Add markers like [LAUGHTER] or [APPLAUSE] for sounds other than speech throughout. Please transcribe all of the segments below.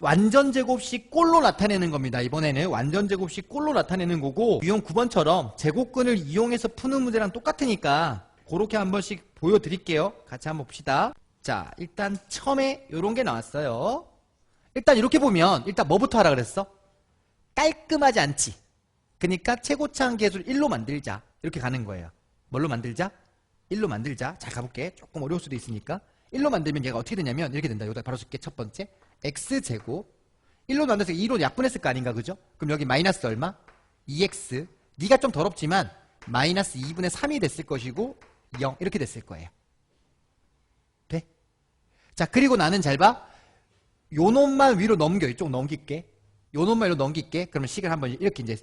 완전 제곱식 꼴로 나타내는 겁니다. 이번에는 완전 제곱식 꼴로 나타내는 거고 유형 9번처럼 제곱근을 이용해서 푸는 문제랑 똑같으니까 그렇게 한 번씩 보여드릴게요. 같이 한번 봅시다. 자, 일단 처음에 이런 게 나왔어요. 일단 이렇게 보면 일단 뭐부터 하라 그랬어? 깔끔하지 않지. 그러니까 최고차항 계수를 1로 만들자. 이렇게 가는 거예요. 뭘로 만들자? 1로 만들자. 잘 가볼게. 조금 어려울 수도 있으니까. 1로 만들면 얘가 어떻게 되냐면 이렇게 된다. 여기다 바로 줄게. 첫 번째. X제곱 1로 만들어서 2로 약분했을 거 아닌가 그죠? 그럼 여기 마이너스 얼마? 2x 네가 좀 더럽지만 마이너스 2분의 3이 됐을 것이고 0 이렇게 됐을 거예요. 돼? 자 그리고 나는 잘 봐. 요 놈만 위로 넘겨 이쪽 넘길게. 요 놈만 위로 넘길게. 그러면 식을 한번 이렇게 이제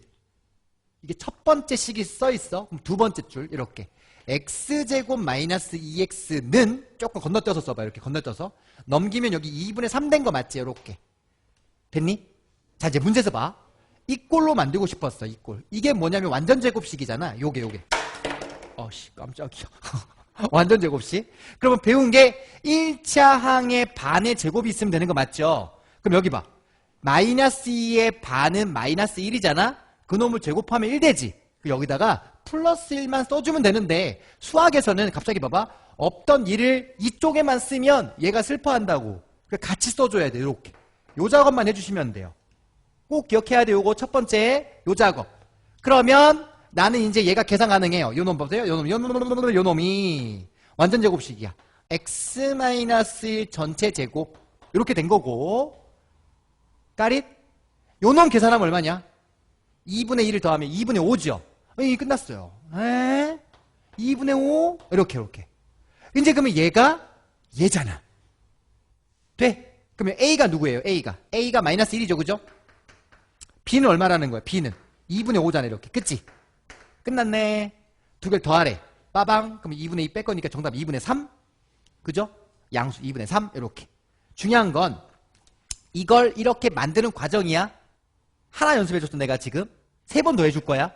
이게 첫 번째 식이 써 있어. 그럼 두 번째 줄 이렇게 x제곱 마이너스 2x는 조금 건너뛰어서 써봐 이렇게 건너뛰어서 넘기면 여기 2분의 3 된 거 맞지 이렇게 됐니? 자 이제 문제에서 봐. 이 꼴로 만들고 싶었어 이 꼴. 이게 뭐냐면 완전 제곱식이잖아. 요게 요게. 어씨 깜짝이야. [LAUGHS] 완전 제곱식. 그러면 배운 게 1차 항의 반의 제곱이 있으면 되는 거 맞죠? 그럼 여기 봐. 마이너스 2의 반은 마이너스 1이잖아? 그 놈을 제곱하면 1되지. 여기다가 플러스 1만 써주면 되는데 수학에서는 갑자기 봐봐. 없던 1을 이쪽에만 쓰면 얘가 슬퍼한다고. 그러니까 같이 써줘야 돼. 이렇게. 요 작업만 해주시면 돼요. 꼭 기억해야 돼. 요거 첫 번째 요 작업. 그러면 나는 이제 얘가 계산 가능해요. 요 놈 보세요. 요 놈, 요 놈, 요 놈이 완전 제곱식이야. x-1 전체 제곱 이렇게 된 거고 까릿 요놈 계산하면 얼마냐? 2분의 1을 더하면 2분의 5죠. 이 끝났어요. 에? 2분의 5 이렇게 이렇게. 이제 그러면 얘가 얘잖아. 돼? 그러면 A가 누구예요? A가. A가 마이너스 1이죠. 그죠? B는 얼마라는 거야? B는 2분의 5잖아. 이렇게. 그치? 끝났네. 두 개를 더하래. 빠방. 그럼 2분의 2 뺄 거니까 정답 2분의 3. 그죠? 양수 2분의 3. 이렇게. 중요한 건 이걸 이렇게 만드는 과정이야. 하나 연습해줬어. 내가 지금. 세 번 더 해줄 거야.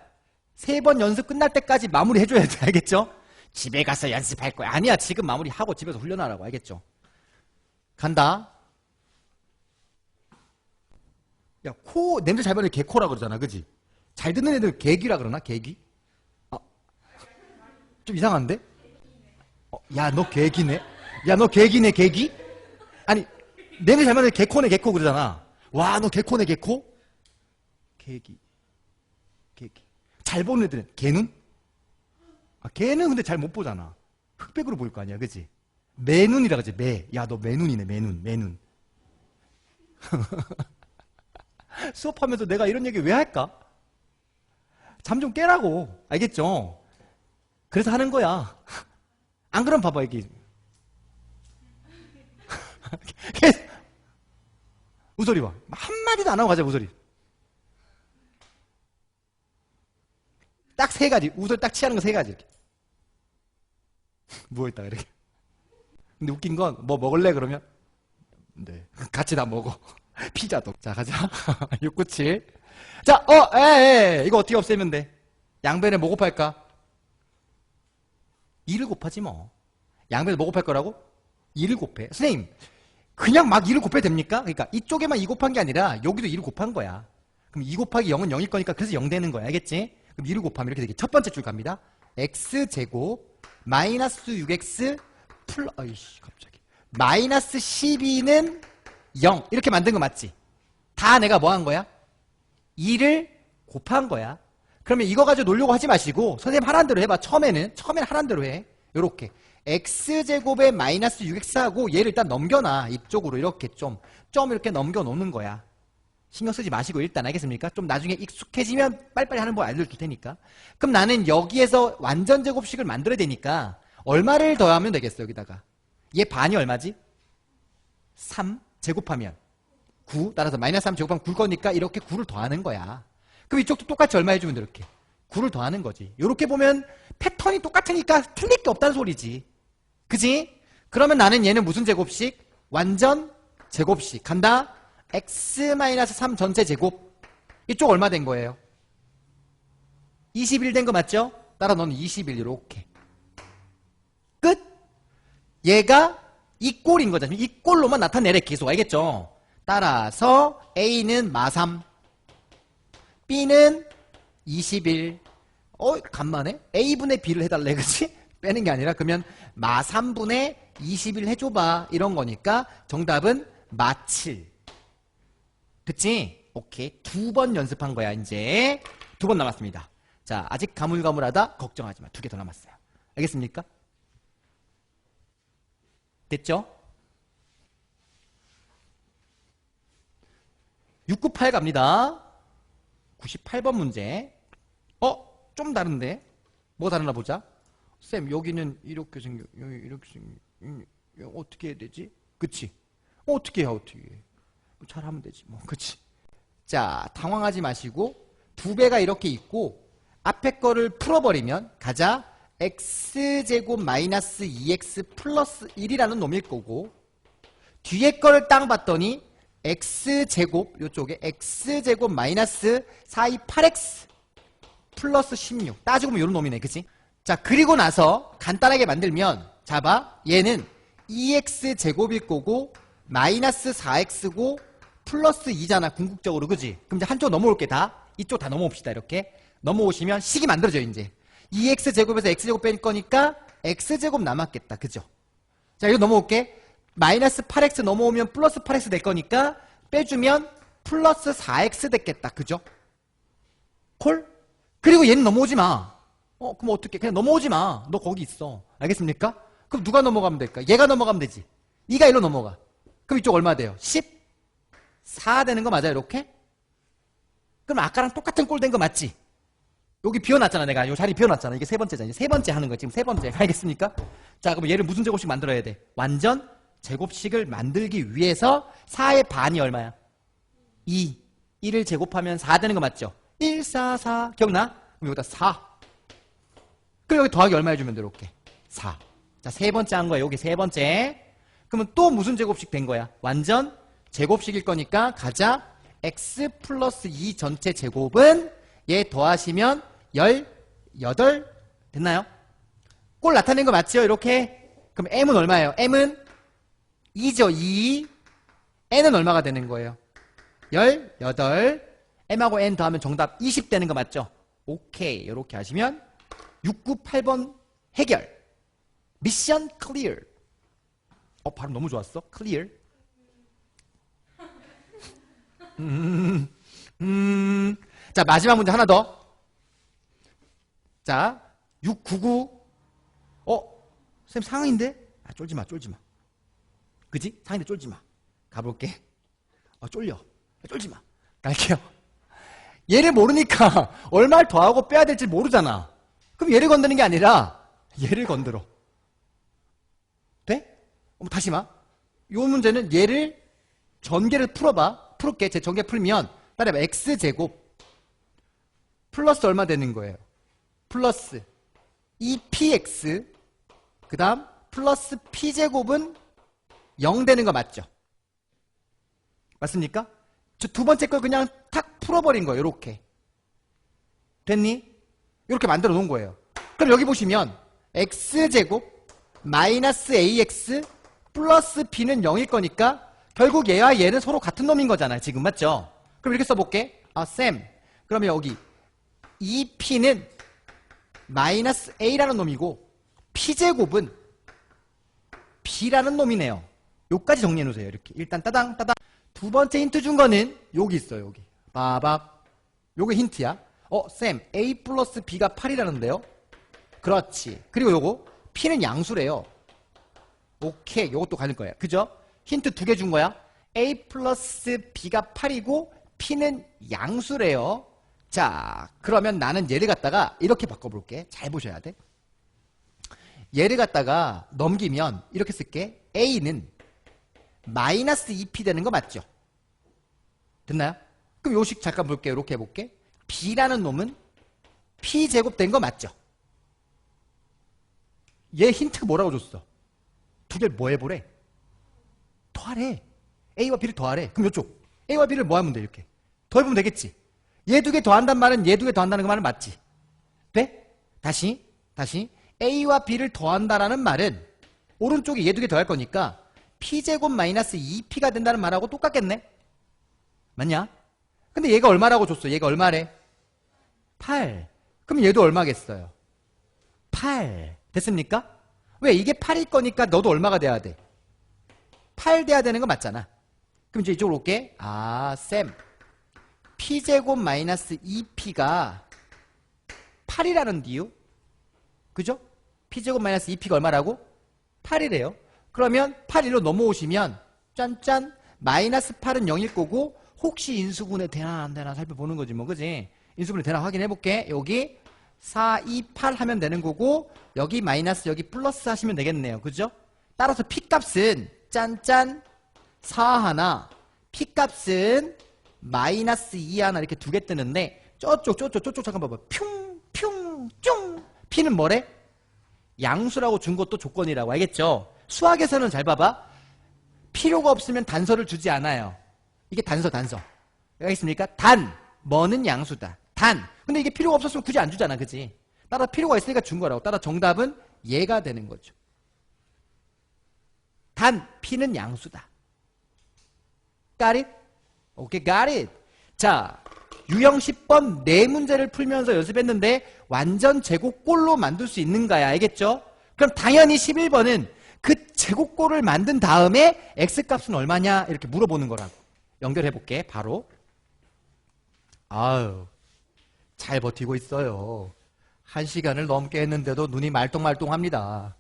세 번 연습 끝날 때까지 마무리 해줘야 돼. 알겠죠? 집에 가서 연습할 거야. 아니야. 지금 마무리하고 집에서 훈련하라고. 알겠죠? 간다. 야, 코, 냄새 잘 맡는 개코라 그러잖아. 그지? 잘 듣는 애들 개귀라 그러나? 개귀? 아, 좀 이상한데? 어, 야, 너 개귀네? 야, 너 개귀네, 개귀? 아니, 냄새 잘 맡는 개코네, 개코 그러잖아. 와, 너 개코네, 개코? 개귀. 잘 보는 애들은 개눈? 아, 개는 근데 잘 못 보잖아. 흑백으로 보일 거 아니야, 그지? 매눈이라 그러지, 매. 야, 너 매눈이네, 매눈, 매눈. [LAUGHS] 수업하면서 내가 이런 얘기 왜 할까? 잠 좀 깨라고. 알겠죠? 그래서 하는 거야. [LAUGHS] 안 그럼 봐봐, 여기. 우소리 봐. 한마디도 안 하고 가자, 우소리. 세 가지. 우소리 딱 취하는 거 세 가지. 이렇게. [LAUGHS] 누워있다, 이렇게. 근데 웃긴 건, 뭐 먹을래? 그러면? 네. [LAUGHS] 같이 다 먹어. [LAUGHS] 피자도. 자, 가자. 697. 자, 어, 에, 에, 이거 어떻게 없애면 돼? 양변에 뭐 곱할까? 2를 곱하지 뭐. 양변에 뭐 곱할 거라고? 2를 곱해. 선생님, 그냥 막 2를 곱해도 됩니까? 그러니까 이쪽에만 2 곱한 게 아니라 여기도 2를 곱한 거야. 그럼 2 곱하기 0은 0일 거니까 그래서 0 되는 거야. 알겠지? 그럼 2를 곱하면 이렇게 되게 첫 번째 줄 갑니다. x제곱 마이너스 6x 플러 아이씨 갑자기 마이너스 12는 0 이렇게 만든 거 맞지? 다 내가 뭐 한 거야? 2를 곱한 거야. 그러면 이거 가지고 놀려고 하지 마시고 선생님 하라는 대로 해봐. 처음에는 처음에는 하라는 대로 해. 요렇게 x제곱에 마이너스 6x하고 얘를 일단 넘겨놔. 이쪽으로 이렇게 좀 좀 이렇게 넘겨놓는 거야. 신경 쓰지 마시고 일단 알겠습니까? 좀 나중에 익숙해지면 빨리빨리 하는 법 알려줄 테니까. 그럼 나는 여기에서 완전 제곱식을 만들어야 되니까 얼마를 더하면 되겠어 여기다가. 얘 반이 얼마지? 3 제곱하면 9 따라서 마이너스 3 제곱하면 9일 거니까 이렇게 9를 더하는 거야. 그럼 이쪽도 똑같이 얼마 해주면 돼 이렇게 9를 더하는 거지. 이렇게 보면 패턴이 똑같으니까 틀릴 게 없다는 소리지. 그지? 그러면 나는 얘는 무슨 제곱식? 완전 제곱식. 간다. X-3 전체 제곱. 이쪽 얼마 된 거예요? 21 된 거 맞죠? 따라 너는 21 이렇게. 끝. 얘가 이 꼴인 거잖아. 이 꼴로만 나타내래 계속 알겠죠? 따라서 A는 마3 B는 21 어, 간만에 A분의 B를 해달래, 그치? [LAUGHS] 빼는 게 아니라 그러면 마 3분의 21 해줘봐 이런 거니까 정답은 마 7. 그치? 오케이. 두 번 연습한 거야, 이제. 두 번 남았습니다. 자, 아직 가물가물하다 걱정하지 마. 두 개 더 남았어요. 알겠습니까? 됐죠? 698 갑니다. 98번 문제. 어? 좀 다른데? 뭐 다르나 보자. 쌤, 여기는 이렇게 생겨, 여기 이렇게 생겨, 어떻게 해야 되지? 그치? 어, 어떻게 해, 어떻게 해. 뭐 잘하면 되지, 뭐. 그치? 자, 당황하지 마시고, 두 배가 이렇게 있고, 앞에 거를 풀어버리면, 가자. x제곱 마이너스 2x 플러스 1이라는 놈일 거고, 뒤에 거를 땅 봤더니, x제곱, 요쪽에 x제곱 마이너스 4이 8x 플러스 16. 따지고 보면 이런 놈이네, 그치? 자, 그리고 나서 간단하게 만들면, 잡아. 얘는 2x 제곱일 거고, 마이너스 4x고, 플러스 2잖아, 궁극적으로, 그지? 그럼 이제 한쪽 넘어올게, 다. 이쪽 다 넘어옵시다, 이렇게. 넘어오시면 식이 만들어져요, 이제. 2x 제곱에서 x 제곱 뺄 거니까, x 제곱 남았겠다, 그죠? 자, 이거 넘어올게. 마이너스 8x 넘어오면 플러스 8x 될 거니까, 빼주면 플러스 4x 됐겠다, 그죠? 콜? 그리고 얘는 넘어오지 마. 어, 그럼 어떻게? 그냥 넘어오지 마. 너 거기 있어. 알겠습니까? 그럼 누가 넘어가면 될까? 얘가 넘어가면 되지. 2가 1로 넘어가. 그럼 이쪽 얼마 돼요? 10? 4 되는 거 맞아요, 이렇게? 그럼 아까랑 똑같은 꼴 된 거 맞지? 여기 비워놨잖아, 내가. 요 자리 비워놨잖아. 이게 세 번째잖아. 이제 세 번째 하는 거 지금 세 번째. 알겠습니까? 자, 그럼 얘를 무슨 제곱식 만들어야 돼? 완전 제곱식을 만들기 위해서 4의 반이 얼마야? 2. 1을 제곱하면 4 되는 거 맞죠? 1, 4, 4. 기억나? 그럼 여기다 4. 그리고 여기 더하기 얼마 해주면 돼, 이렇게. 4. 자, 세 번째 한 거야. 여기 세 번째. 그러면 또 무슨 제곱식 된 거야? 완전 제곱식일 거니까 가자. x 플러스 2 전체 제곱은 얘 더하시면 18 됐나요? 꼴 나타낸 거 맞죠? 이렇게. 그럼 m은 얼마예요? m은 2죠, 2. n은 얼마가 되는 거예요? 18. m하고 n 더하면 정답 20 되는 거 맞죠? 오케이. 이렇게 하시면 698번 해결. 미션 클리어. 어, 발음 너무 좋았어. 클리어. 음, 음. 자, 마지막 문제 하나 더. 자, 699. 어, 쌤 상황인데? 아, 쫄지 마, 쫄지 마. 그지? 상황인데 쫄지 마. 가볼게. 어, 쫄려. 아, 쫄지 마. 갈게요. 얘를 모르니까 [LAUGHS] 얼마를 더하고 빼야 될지 모르잖아. 그럼 얘를 건드는 게 아니라 얘를 건드려. 다시 마. 요 문제는 얘를 전개를 풀어봐. 풀을게. 제 전개 풀면 따라해봐. x제곱 플러스 얼마 되는 거예요? 플러스 2px 그 다음 플러스 p제곱은 0 되는 거 맞죠? 맞습니까? 저 두 번째 걸 그냥 탁 풀어버린 거예요. 이렇게 됐니? 이렇게 만들어 놓은 거예요. 그럼 여기 보시면 x제곱 마이너스 ax 플러스 b는 0일 거니까 결국 얘와 얘는 서로 같은 놈인 거잖아요. 지금 맞죠? 그럼 이렇게 써볼게. 아, 쌤. 그러면 여기 2p는 마이너스 a라는 놈이고 p제곱은 b라는 놈이네요. 요까지 정리해 놓으세요. 이렇게. 일단 따당 따당. 두 번째 힌트 준 거는 여기 있어요. 여기. 빠박. 요게 힌트야. 어, 쌤, a 플러스 b가 8이라는데요? 그렇지. 그리고 요거 p는 양수래요. 오케이. 요것도 가질 거예요. 그죠? 힌트 두 개 준 거야. a 플러스 b가 8이고 p는 양수래요. 자, 그러면 나는 얘를 갖다가 이렇게 바꿔볼게. 잘 보셔야 돼. 얘를 갖다가 넘기면 이렇게 쓸게. a는 마이너스 2p 되는 거 맞죠? 됐나요? 그럼 요식 잠깐 볼게요. 이렇게 해볼게. b라는 놈은 p제곱 된 거 맞죠? 얘 힌트 뭐라고 줬어? 두 개를 뭐 해보래? 더하래. a와 b를 더하래. 그럼 이쪽 a와 b를 뭐 하면 돼? 이렇게 더해보면 되겠지? 얘 두 개 더한다는 말은 얘 두 개 더한다는 그 말은 맞지? 돼? 다시 다시 a와 b를 더한다라는 말은 오른쪽에 얘 두 개 더할 거니까 p제곱 마이너스 2p가 된다는 말하고 똑같겠네? 맞냐? 근데 얘가 얼마라고 줬어? 얘가 얼마래? 8. 그럼 얘도 얼마겠어요? 8. 됐습니까? 왜? 이게 8일 거니까 너도 얼마가 돼야 돼? 8 돼야 되는 거 맞잖아. 그럼 이제 이쪽으로 올게. 아, 쌤. p제곱 마이너스 2p가 8이라는 이유? 그죠? p제곱 마이너스 2p가 얼마라고? 8이래요. 그러면 8 1로 넘어오시면 짠짠 마이너스 8은 0일 거고 혹시 인수분해 되나 안 되나 살펴보는 거지 뭐 그지? 인수분해 되나 확인해 볼게. 여기 4, 2, 8 하면 되는 거고 여기 마이너스 여기 플러스 하시면 되겠네요. 그죠? 따라서 p 값은 짠짠 4 하나 p 값은 마이너스 2 하나 이렇게 두 개 뜨는데 저쪽 저쪽 저쪽 잠깐 봐봐 퓨퓨쫑 p는 뭐래? 양수라고 준 것도 조건이라고 알겠죠? 수학에서는 잘 봐봐 필요가 없으면 단서를 주지 않아요 이게 단서 단서 알겠습니까? 단 뭐는 양수다 단 근데 이게 필요가 없었으면 굳이 안 주잖아 그지? 따라 필요가 있으니까 준 거라고 따라 정답은 얘가 되는 거죠 단 p는 양수다 Got it? 오케이, got it. 자, 유형 10번 네 문제를 풀면서 연습했는데 완전 제곱골로 만들 수 있는가야, 알겠죠? 그럼 당연히 11번은 그 제곱골을 만든 다음에 x값은 얼마냐 이렇게 물어보는 거라고. 연결해 볼게, 바로. 아유, 잘 버티고 있어요. 한 시간을 넘게 했는데도 눈이 말똥말똥합니다.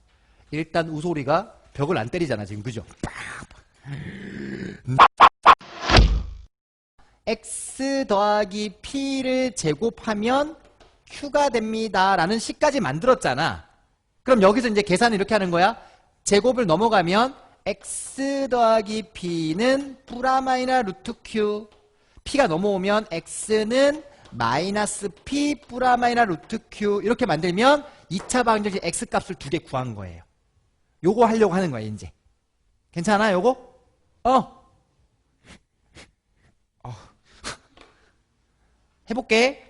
일단 우소리가 벽을 안 때리잖아, 지금, 그죠? x 더하기 p를 제곱하면 q가 됩니다. 라는 식까지 만들었잖아. 그럼 여기서 이제 계산을 이렇게 하는 거야. 제곱을 넘어가면 x 더하기 p는 뿌라마이나 루트 q p가 넘어오면 x는 마이너스 p 뿌라마이나 루트 q 이렇게 만들면 2차 방정식 x 값을 두 개 구한 거예요. 요거 하려고 하는 거야 이제. 괜찮아 요거? 어. [LAUGHS] 해볼게.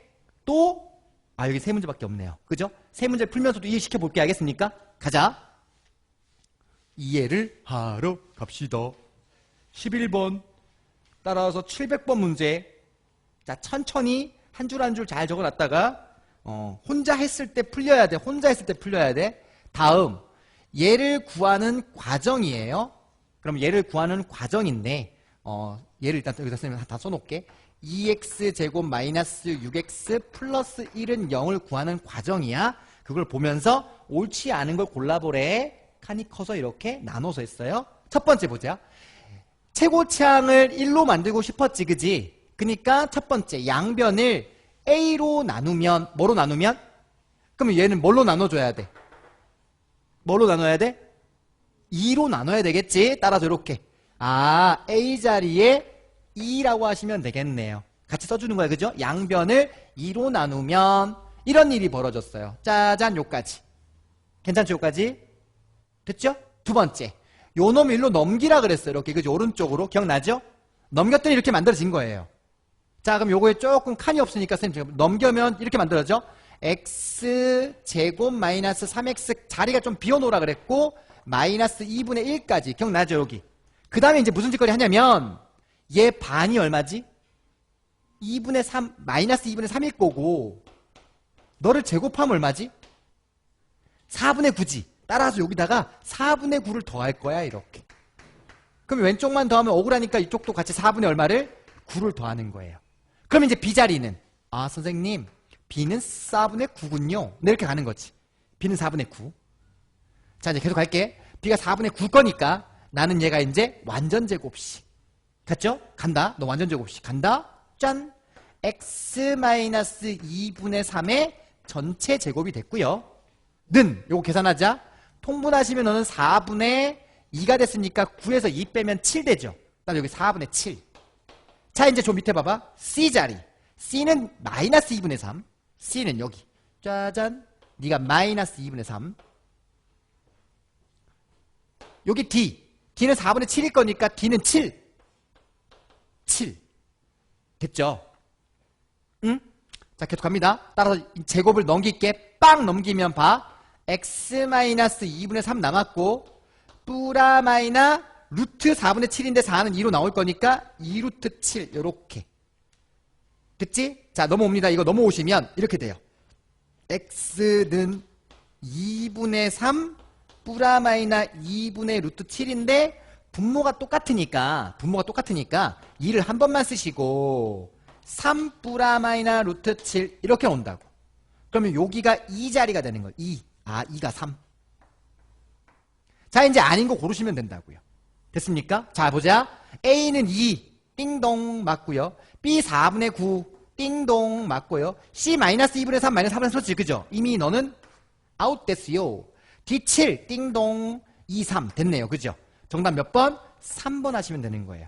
또, 아, 여기 세 문제밖에 없네요. 그죠? 세 문제 풀면서도 이해시켜 볼게. 알겠습니까? 가자. 이해를 하러 갑시다. 11번. 따라서 700번 문제. 자, 천천히 한 줄 한 줄 잘 적어 놨다가, 어, 혼자 했을 때 풀려야 돼. 혼자 했을 때 풀려야 돼. 다음. 얘를 구하는 과정이에요. 그럼 얘를 구하는 과정인데, 어, 얘를 일단 여기다 쓰면 다 써놓을게. 2x 제곱 마이너스 6x 플러스 1은 0을 구하는 과정이야. 그걸 보면서 옳지 않은 걸 골라보래. 칸이 커서 이렇게 나눠서 했어요. 첫 번째 보자. 최고치항을 1로 만들고 싶었지, 그지? 그니까 첫 번째 양변을 a로 나누면 뭐로 나누면? 그러면 얘는 뭘로 나눠줘야 돼? 뭘로 나눠야 돼? 2로 나눠야 되겠지? 따라서 이렇게 아 a 자리에 2라고 하시면 되겠네요. 같이 써주는 거예요. 그죠? 양변을 2로 나누면 이런 일이 벌어졌어요. 짜잔 요까지. 괜찮죠? 요까지? 됐죠? 두 번째. 요놈 일로 넘기라 그랬어요. 이렇게 그죠? 오른쪽으로. 기억나죠? 넘겼더니 이렇게 만들어진 거예요. 자 그럼 요거에 조금 칸이 없으니까 선생님 넘겨면 이렇게 만들어져. x 제곱 마이너스 3x 자리가 좀 비워놓으라 그랬고 마이너스 2분의 1까지 기억나죠 여기 그 다음에 이제 무슨 짓거리 하냐면 얘 반이 얼마지? 2분의 3, 마이너스 2분의 3일 거고 너를 제곱하면 얼마지? 4분의 9지. 따라서 여기다가 4분의 9를 더할 거야 이렇게. 그럼 왼쪽만 더하면 억울하니까 이쪽도 같이 4분의 얼마를? 9를 더하는 거예요. 그럼 이제 B자리는 아 선생님 B는 4분의 9군요. 네, 이렇게 가는 거지. B는 4분의 9. 자 이제 계속 갈게. B가 4분의 9 거니까 나는 얘가 이제 완전 제곱식. 갔죠? 간다. 너 완전 제곱식 간다. 짠. x-2분의 3의 전체 제곱이 됐고요. 는 요거 계산하자. 통분하시면 너는 4분의 2가 됐으니까 9에서 2 빼면 7 되죠. 그다음 여기 4분의 7. 자 이제 저 밑에 봐봐. C자리. C는 마이너스 2분의 3. C는 여기. 짜잔. 네가 마이너스 2분의 3. 여기 D. D는 4분의 7일 거니까 D는 7. 7. 됐죠? 응? 자, 계속 갑니다. 따라서 제곱을 넘길게. 빵 넘기면 봐. x-2분의 3 남았고, 뿌라 마이나 루트 4분의 7인데 4는 2로 나올 거니까 2루트 7 요렇게 됐지? 자 넘어옵니다. 이거 넘어오시면 이렇게 돼요. x는 2분의 3 뿌라마이나 2분의 루트 7인데 분모가 똑같으니까 분모가 똑같으니까 2를 한 번만 쓰시고 3 뿌라마이나 루트 7 이렇게 온다고 그러면 여기가 2 자리가 되는 거예요 2. 아 2가 3. 자 이제 아닌 거 고르시면 된다고요 됐습니까? 자 보자 A는 2 띵동 맞고요 B 4분의 9 띵동 맞고요 C-2분의 3 마이너스 4분의 3 그죠? 이미 너는 아웃 됐어요 D7 띵동 2, 3 됐네요 그죠? 정답 몇 번? 3번 하시면 되는 거예요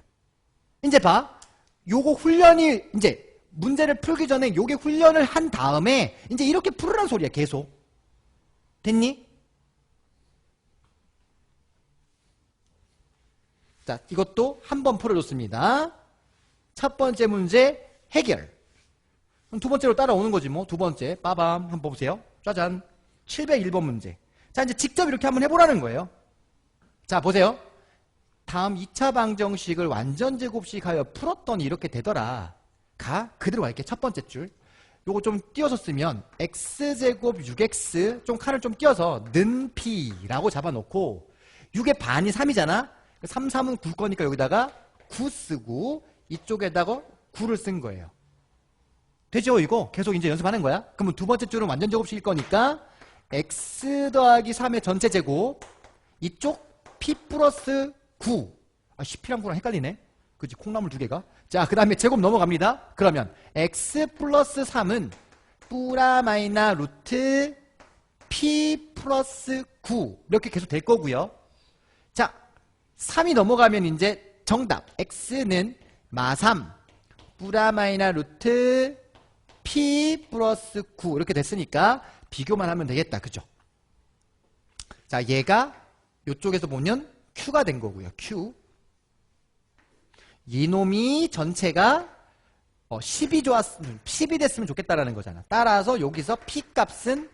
이제 봐 요거 훈련이 이제 문제를 풀기 전에 요게 훈련을 한 다음에 이제 이렇게 풀으란 소리야 계속 됐니? 자 이것도 한 번 풀어줬습니다. 첫 번째 문제 해결. 그럼 두 번째로 따라오는 거지 뭐. 두 번째 빠밤 한번 보세요. 짜잔. 701번 문제. 자 이제 직접 이렇게 한번 해보라는 거예요. 자 보세요. 다음 2차 방정식을 완전 제곱식 하여 풀었더니 이렇게 되더라. 가 그대로 갈게. 첫 번째 줄. 요거 좀 띄어서 쓰면 x제곱 6x 좀 칸을 좀 띄어서 는 p라고 잡아놓고 6의 반이 3이잖아 3, 3은 9 거니까 여기다가 9 쓰고 이쪽에다가 9를 쓴 거예요. 되죠 이거? 계속 이제 연습하는 거야? 그러면 두 번째 줄은 완전 제곱식일 거니까 x 더하기 3의 전체 제곱 이쪽 p 플러스 9 아, 10p랑 9랑 헷갈리네. 그지 콩나물 두 개가? 자 그 다음에 제곱 넘어갑니다. 그러면 x 플러스 3은 뿌라 마이나 루트 p 플러스 9 이렇게 계속 될 거고요. 자 3이 넘어가면 이제 정답. X는 마3 뿌라 마이나 루트 p 플러스 9 이렇게 됐으니까 비교만 하면 되겠다. 그죠? 자 얘가 이쪽에서 보면 q가 된 거고요. Q. 이놈이 전체가 어, 10이 좋았 10이 됐으면 좋겠다라는 거잖아. 따라서 여기서 p 값은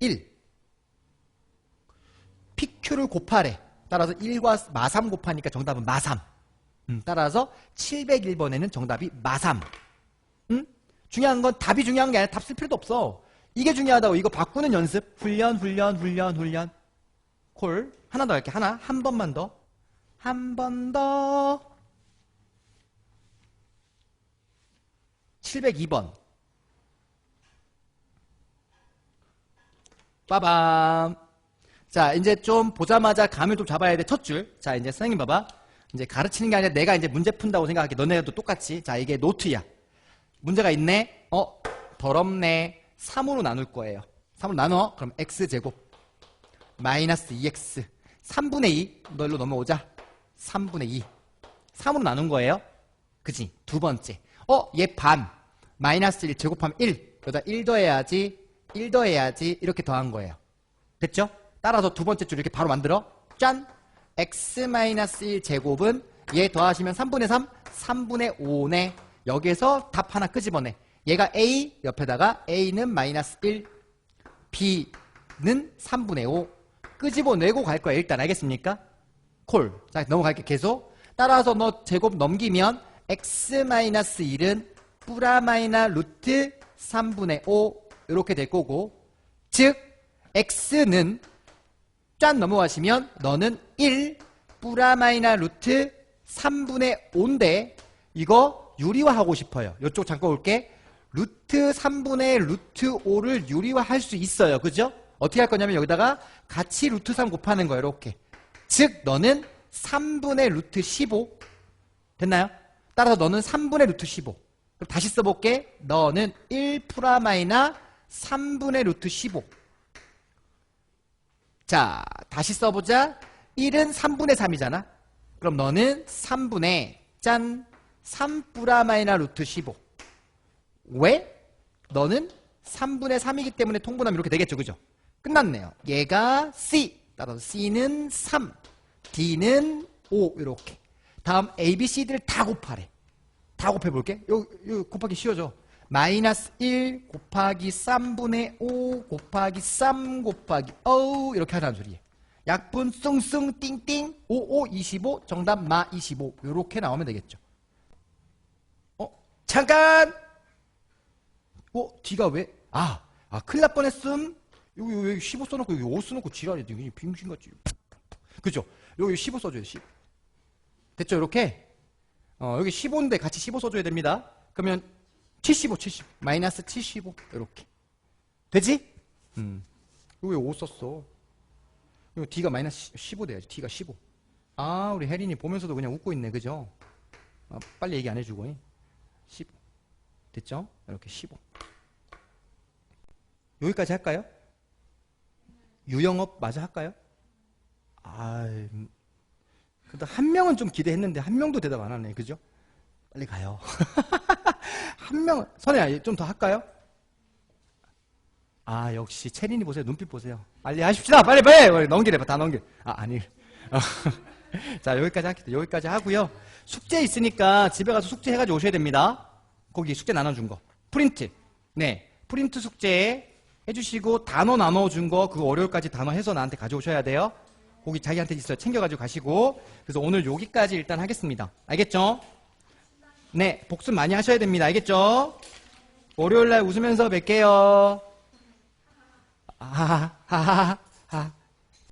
1 pq를 곱하래 따라서 1과 마3 곱하니까 정답은 마3 음, 따라서 701번에는 정답이 마3 음? 중요한 건 답이 중요한 게 아니라 답 쓸 필요도 없어. 이게 중요하다고 이거 바꾸는 연습. 훈련 훈련 훈련 훈련. 콜. 하나 더 할게. 하나. 한 번만 더. 한 번 더. 702번. 빠밤 자 이제 좀 보자마자 감을 좀 잡아야 돼 첫 줄. 자 이제 선생님 봐봐. 이제 가르치는 게 아니라 내가 이제 문제 푼다고 생각할게. 너네도 똑같이. 자 이게 노트야. 문제가 있네? 어 더럽네. 3으로 나눌 거예요. 3으로 나눠. 그럼 x제곱. 마이너스 2x 3분의 2 너 일로 넘어오자. 3분의 2 3으로 나눈 거예요? 그지? 두 번째. 어 얘 반 마이너스 1 제곱하면 1 여기다 1 더해야지 1 더해야지 이렇게 더한 거예요. 됐죠? 따라서 두 번째 줄 이렇게 바로 만들어. 짠. x 마이너스 1 제곱은 얘 더하시면 3분의 3 3분의 5네. 여기에서 답 하나 끄집어내. 얘가 a 옆에다가 a는 마이너스 1 b는 3분의 5 끄집어내고 갈 거야 일단. 알겠습니까? 콜. 자 넘어갈게 계속. 따라서 너 제곱 넘기면 x 마이너스 1은 뿌라 마이나 루트 3분의 5 이렇게 될 거고. 즉 x는 짠 넘어가시면 너는 1 뿌라 마이나 루트 3분의 5인데 이거 유리화하고 싶어요. 이쪽 잠깐 올게. 루트 3분의 루트 5를 유리화할 수 있어요. 그죠? 어떻게 할 거냐면 여기다가 같이 루트 3 곱하는 거예요. 이렇게. 즉 너는 3분의 루트 15 됐나요? 따라서 너는 3분의 루트 15 그럼 다시 써볼게 너는 1 프라마이나 3분의 루트 15 자, 다시 써보자. 1은 3분의 3이잖아. 그럼 너는 3분의 짠 3뿌라마이나 루트 15. 왜? 너는 3분의 3이기 때문에 통분하면 이렇게 되겠죠. 그죠? 끝났네요. 얘가 C. 따라서 C는 3. D는 5. 이렇게. 다음 A, B, C, D를 다 곱하래. 다 곱해볼게. 요, 요 곱하기 쉬워져. 마이너스 1 곱하기 3분의 5 곱하기 3 곱하기 어우 이렇게 하자는 소리예요. 약분 숭숭 띵띵 5525 정답 마 25 요렇게 나오면 되겠죠. 어 잠깐 어 D가 왜? 아, 아 큰일 날 뻔했음. 여기 여기, 여기 15 써놓고 여기 5 써놓고 지랄이 되게 빙신같이. 그죠? 여기 15 써줘요 10. 됐죠 이렇게? 어 여기 15인데 같이 15 써줘야 됩니다. 그러면 75 70 마이너스 75 이렇게 되지? 음. 여기 5 썼어. 이거 D가 마이너스 15 돼야지. D가 15. 아, 우리 혜린이 보면서도 그냥 웃고 있네. 그죠? 아, 빨리 얘기 안 해주고. 15. 됐죠? 이렇게 15. 여기까지 할까요? 유영업 마저 할까요? 아, 음. 그래도 한 명은 좀 기대했는데 한 명도 대답 안 하네. 그죠? 빨리 가요. [LAUGHS] 한 명은, 선혜야, 좀 더 할까요? 아, 역시, 체린이 보세요. 눈빛 보세요. 빨리 하십시다. 빨리, 빨리! 넘기래. 다 넘겨. 아, 아니. [LAUGHS] 자, 여기까지 하겠다. 여기까지 하고요. 숙제 있으니까 집에 가서 숙제 해가지고 오셔야 됩니다. 거기 숙제 나눠준 거. 프린트. 네. 프린트 숙제 해주시고, 단어 나눠준 거, 그 월요일까지 단어 해서 나한테 가져오셔야 돼요. 거기 자기한테 있어요. 챙겨가지고 가시고. 그래서 오늘 여기까지 일단 하겠습니다. 알겠죠? 네. 복습 많이 하셔야 됩니다. 알겠죠? 월요일날 웃으면서 뵐게요. 하하하하하.